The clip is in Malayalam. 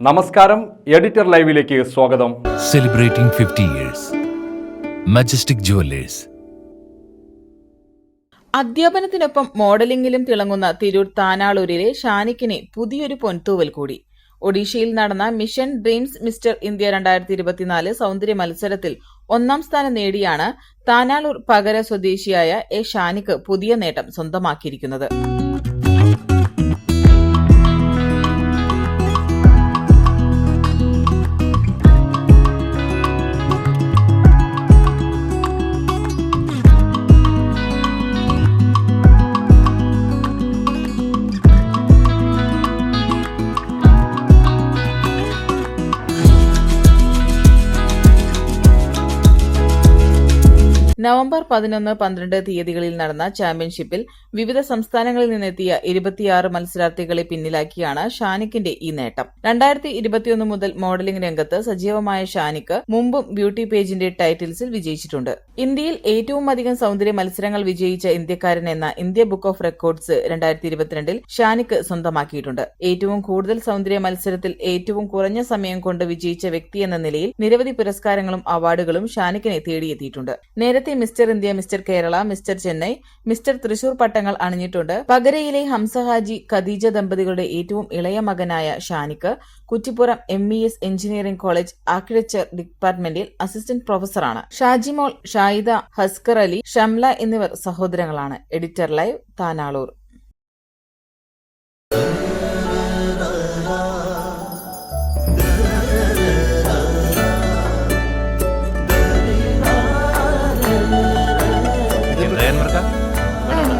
നമസ്കാരം എഡിറ്റർ ലൈവിലേക്ക് സ്വാഗതം. സെലിബ്രേറ്റിംഗ് 50 ഇയേഴ്സ് മജസ്റ്റിക് ജുവല്ലേഴ്സ് അധ്യാപനത്തിനൊപ്പം മോഡലിംഗിലും തിളങ്ങുന്ന തിരൂർ താനാളൂരിലെ ഷാനിക്കിനെ പുതിയൊരു പൊൻതൂവൽ കൂടി. ഒഡീഷയിൽ നടന്ന മിഷൻ ഡ്രീംസ് മിസ്റ്റർ ഇന്ത്യ രണ്ടായിരത്തി ഇരുപത്തിനാല് സൗന്ദര്യ മത്സരത്തിൽ ഒന്നാം സ്ഥാനം നേടിയാണ് താനാളൂർ പകര സ്വദേശിയായ എ ഷാനിക്ക് പുതിയ നേട്ടം സ്വന്തമാക്കിയിരിക്കുന്നത്. നവംബർ പതിനൊന്ന് പന്ത്രണ്ട് തീയതികളിൽ നടന്ന ചാമ്പ്യൻഷിപ്പിൽ വിവിധ സംസ്ഥാനങ്ങളിൽ നിന്നെത്തിയ ഇരുപത്തിയാറ് മത്സരാർത്ഥികളെ പിന്നിലാക്കിയാണ് ഷാനിക്കിന്റെ ഈ നേട്ടം. രണ്ടായിരത്തി ഇരുപത്തിയൊന്ന് മുതൽ മോഡലിംഗ് രംഗത്ത് സജീവമായ ഷാനിക്ക് മുമ്പും ബ്യൂട്ടി പേജിന്റെ ടൈറ്റിൽസിൽ വിജയിച്ചിട്ടുണ്ട്. ഇന്ത്യയിൽ ഏറ്റവും അധികം സൗന്ദര്യ മത്സരങ്ങൾ വിജയിച്ച ഇന്ത്യക്കാരൻ എന്ന ഇന്ത്യ ബുക്ക് ഓഫ് റെക്കോർഡ്സ് രണ്ടായിരത്തി ഇരുപത്തിരണ്ടിൽ ഷാനിക്ക് സ്വന്തമാക്കിയിട്ടുണ്ട്. ഏറ്റവും കൂടുതൽ സൗന്ദര്യ മത്സരത്തിൽ ഏറ്റവും കുറഞ്ഞ സമയം കൊണ്ട് വിജയിച്ച വ്യക്തി എന്ന നിലയിൽ നിരവധി പുരസ്കാരങ്ങളും അവാർഡുകളും ഷാനിക്കിനെ തേടിയെത്തിയിട്ടുണ്ട്. നേരത്തെ mister India mister Kerala mister Chennai mister Thrissur പട്ടങ്ങൾ അണിഞ്ഞിട്ടുണ്ട്. പകരയിലെ ഹംസഹാജി ഖദീജ ദമ്പതികളുടെ ഏറ്റവും ഇളയ മകനായ Shanik Kuttippuram M E S engineering college architecture ഡിപ്പാർട്ട്മെന്റിൽ അസിസ്റ്റന്റ് പ്രൊഫസറാണ് ഷാജിമോൾ ഷായിദ ഹസ്കർ അലി ഷംല എന്നിവർ സഹോദരങ്ങളാണ്. Editor live Tanalur.